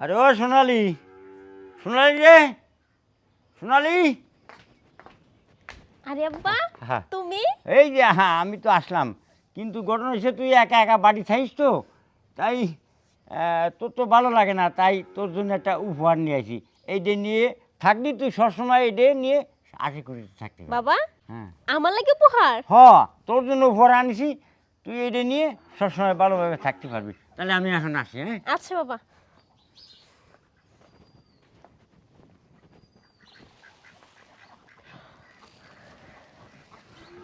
আরে ও সোনালি সোনালি রে সোনালি। আরে আব্বা হ্যাঁ তুমি? এই যে হ্যাঁ আমি তো আসলাম। কিন্তু ঘটনা হচ্ছে তুই একা একা বাড়ি থাইস তো। তাই আহ, তোর তো ভালো লাগে না তাই তোর জন্য একটা উপহার নিয়ে আসি। এইটা নিয়ে থাকবি তুই সবসময় এইটা নিয়ে আশা করি থাকতে পারবি। বাবা হ্যাঁ আমার লাগে উপহার? হ তোর জন্য উপহার আনিছি তুই এইটা নিয়ে সবসময় ভালোভাবে থাকতে পারবি। তাহলে আমি এখন আসি হ্যাঁ? আচ্ছা বাবা।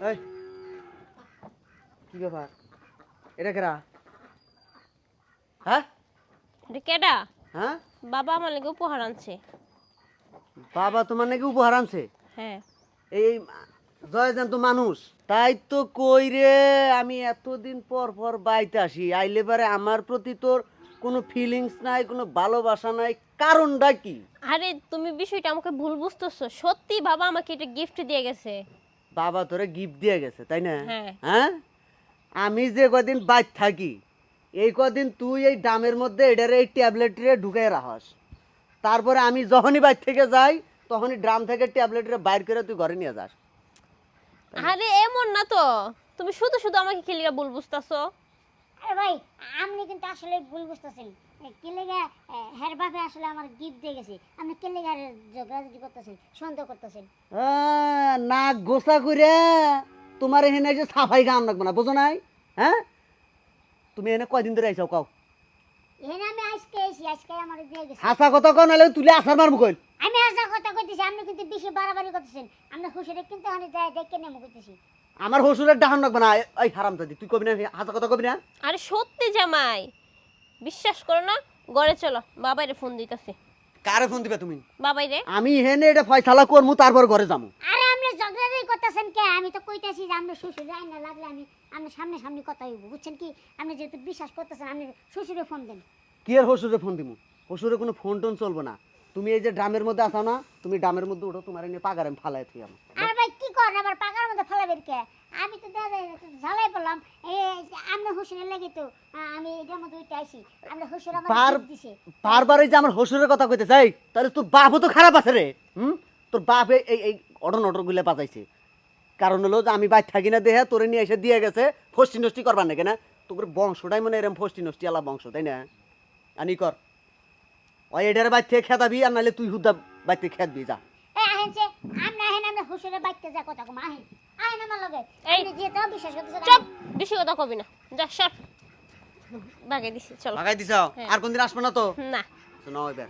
এই কি ব্যাপার? এটা কেরা? হ্যাঁ? এটা কেডা? হ্যাঁ? বাবা আমার লাগে উপহার আনছে। বাবা তোমার নাকি উপহার আনছে? হ্যাঁ। এই জয়জান্ত মানুষ তাই তো কই রে আমি এতদিন পর পর বাইতে আসি। আইলে পারে আমার প্রতি তোর কোনো ফিলিংস নাই কোনো ভালোবাসা নাই কারণটা কি? আরে তুমি বিষয়টা আমাকে ভুল বুঝতেছো। সত্যি বাবা আমাকে এটা গিফট দিয়ে গেছে। বাবা তোরে গিফট দিয়ে গেছে তাই না? হ্যাঁ। হ্যাঁ? আমি যে কদিন বাইর থাকি এই কদিন তুই এই ডামের মধ্যে এটারে এই ট্যাবলেটরে ঢুকাই রাখস। তারপরে আমি যখনই বাইর থেকে যাই তখনই ড্রাম থেকে ট্যাবলেটরে বাইর করে তুই ঘরে নিয়ে যাস। আরে এমন না তো। তুমি শুধু শুধু আমাকে খেলিয়া ভুল বুঝতেছো। আরে ভাই আপনি কিন্তু আসলে ভুল বুঝতেছেন। কে লেগে হের বাপে আসলে আমার গিফট দিয়ে গেছে। আপনি কে লেগে যোগাযোগ করতেছেন সন্দেহ করতেছেন? নাক গোসা করে তোমার এখানে সাফাই গান লাগবে না বোঝো নাই? হ্যাঁ? তুমি এনে কয়দিন ধরে আইসাও কাও? এখানে আমি আজকে এসি আজকে আমার দিয়ে গেছে। হাসা কথা কও নাহলে তুলে আসার মারবো কইল আমি আসা কথা কইতেছি আপনি কিন্তু বেশি বাড়াবাড়ি করতেছেন। আপনি হুশিয়ারে কিন্তু আমি দেখে নেমো করতেছি আমার হসুরের ডাহান লাগবে না এই হারাম দাদি তুই কবি না হাসা কথা কবি না? আরে সত্যি জামাই বিশ্বাস করো না ঘরে চলো বাবাইরে ফোন দিতেছি। কারে ফোন দিবে তুমি? বাবাই রে আমি হেনে এটা ফয়সালা করমু তারপর ঘরে যাব আরে আপনি ঝগড়াঝগড়ি করতেছেন কে? আমি তো কইতাছি যে আপনি শ্বশুর আইনা লাগলে আমি আপনি সামনে সামনে কথা হইব বুঝছেন কি? আপনি যেহেতু বিশ্বাস করতেছেন আপনি শ্বশুরে ফোন দেন। কি আর হসুরে ফোন দিমু? হসুরে কোনো ফোন টোন চলবো না। তুমি এই যে ড্রামের মধ্যে আসো না তুমি ড্রামের মধ্যে উঠো তোমার এনে পাগারে আমি ফালাই থুই আমি। আর ভাই কি করেন? আবার কে আমি তো দাদা ঝালাই এই আপনি হুসুরের লাগে তো। আমি এটার মধ্যে উঠে আইছি আপনি হুসুর আমার বার- দিছে। বারবার এই যে আমার হসুরের কথা কইতে চাই তাহলে তোর বাপও তো খারাপ আছে রে হুম? তোর বাপ এই- এই এই অটন অটর গুলে বাজাইছে। কারণ হলো যে আমি বাইর থাকি না দেহে তোরে নিয়ে এসে দিয়ে গেছে ফষ্টি নষ্টি করবার নাকি না? তোর বংশটাই মনে এরম ফষ্টি নষ্টি আলা বংশ তাই না? আনি কর। ওই এটার বাইর থেকে খেতাবি আর নাহলে তুই হুদা বাইর থেকে খেতবি যা এই আহেন যে আপনি আহেন আপনি হুসুরের বাইতে যা কথা কম আহেন আহেন আমার লগে। এই। যেতে বিশ্বাস চুপ বেশি কথা কবি না। যা সর। বাগাই দিছি চলো। লাগাই দিছো হ্যাঁ। আর কোনদিন আসবে না তো? না। শোনো এবার।